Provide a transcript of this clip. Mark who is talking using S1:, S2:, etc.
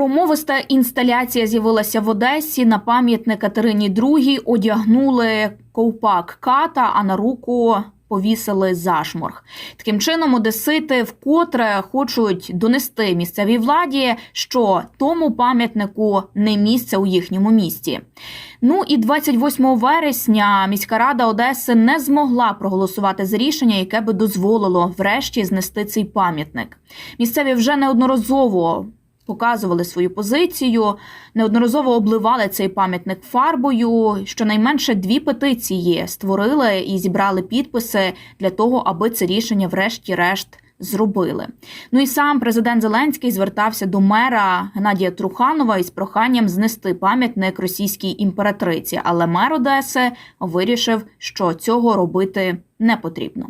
S1: Громовиста інсталяція з'явилася в Одесі. На пам'ятник Катерині II одягнули ковпак ката, а на руку повісили зашморг. Таким чином, одесити вкотре хочуть донести місцевій владі, що тому пам'ятнику не місце у їхньому місті. Ну і 28 вересня міська рада Одеси не змогла проголосувати за рішення, яке би дозволило врешті знести цей пам'ятник. Місцеві вже неодноразово показували свою позицію, неодноразово обливали цей пам'ятник фарбою. Щонайменше дві петиції створили і зібрали підписи для того, аби це рішення, врешті-решт. Зробили. Ну і сам президент Зеленський звертався до мера Геннадія Труханова із проханням знести пам'ятник російській імператриці, але мер Одеси вирішив, що цього робити не потрібно.